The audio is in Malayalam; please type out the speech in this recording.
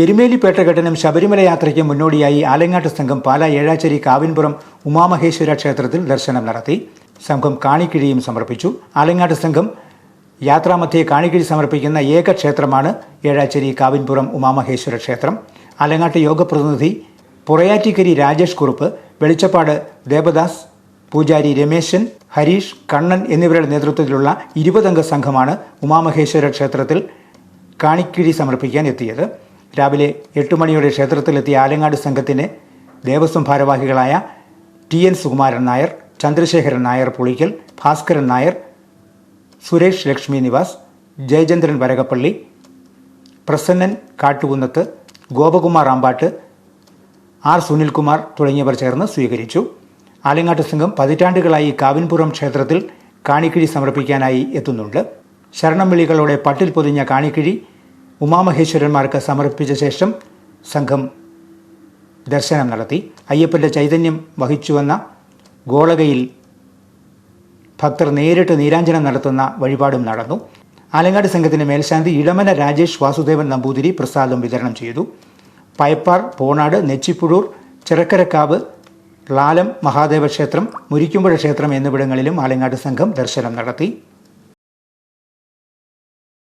എരുമേലിപ്പേട്ട ഘട്ടനം ശബരിമല യാത്രയ്ക്ക് മുന്നോടിയായി ആലങ്ങാട്ട് സംഘം പാല ഏഴാച്ചേരി കാവിൻപുറം ഉമാമഹേശ്വര ക്ഷേത്രത്തിൽ ദർശനം നടത്തി. സംഘം കാണിക്കിഴിയും സമർപ്പിച്ചു. ആലങ്ങാട്ട് സംഘം യാത്രാമധ്യേ കാണിക്കിഴി സമർപ്പിക്കുന്ന ഏക ക്ഷേത്രമാണ് ഏഴാച്ചേരി കാവിൻപുറം ഉമാമഹേശ്വര ക്ഷേത്രം. ആലങ്ങാട്ട് യോഗ പ്രതിനിധി പുറയാറ്റിക്കരി രാജേഷ് കുറുപ്പ് വെളിച്ചപ്പാട് ദേവദാസ് പൂജാരി രമേശൻ ഹരീഷ് കണ്ണൻ എന്നിവരുടെ നേതൃത്വത്തിലുള്ള ഇരുപതംഗ സംഘമാണ് ഉമാമഹേശ്വര ക്ഷേത്രത്തിൽ കാണിക്കിഴി സമർപ്പിക്കാൻ എത്തിയത്. രാവിലെ എട്ട് മണിയോടെ ക്ഷേത്രത്തിലെത്തിയ ആലങ്ങാട് സംഘത്തിന് ദേവസ്വം ഭാരവാഹികളായ T N Sukumaran Nair Chandrasekharan Nair Pulickal Bhaskaran Nair Suresh Lakshmi Nivas Jayachandran Varakappally Prasannan Kattukunnath Gopakumar Ambatt R Sunilkumar തുടങ്ങിയവർ ചേർന്ന് സ്വീകരിച്ചു. ആലങ്ങാട്ട് സംഘം പതിറ്റാണ്ടുകളായി കാവിൻപുറം ക്ഷേത്രത്തിൽ കാണിക്കിഴി സമർപ്പിക്കാനായി എത്തുന്നുണ്ട്. ശരണം വിളികളോടെ പട്ടിൽ പൊതിഞ്ഞ കാണിക്കിഴി ഉമാമഹേശ്വരന്മാർക്ക് സമർപ്പിച്ച ശേഷം സംഘം ദർശനം നടത്തി. അയ്യപ്പന്റെ ചൈതന്യം വഹിച്ചുവന്ന ഗോളകയിൽ ഭക്തർ നേരിട്ട് നീരാഞ്ജനം നടത്തുന്ന വഴിപാടും നടന്നു. ആലങ്ങാട് സംഘത്തിന്റെ മേൽശാന്തി ഇടമന രാജേഷ് വാസുദേവൻ നമ്പൂതിരി പ്രസാദം വിതരണം ചെയ്തു. പയപ്പാർ പോണാട് നെച്ചിപ്പുഴൂർ ചിറക്കരക്കാവ് ലാലം മഹാദേവ ക്ഷേത്രം മുരിക്കുമ്പുഴ ക്ഷേത്രം എന്നിവിടങ്ങളിലും ആലങ്ങാട് സംഘം ദർശനം നടത്തി.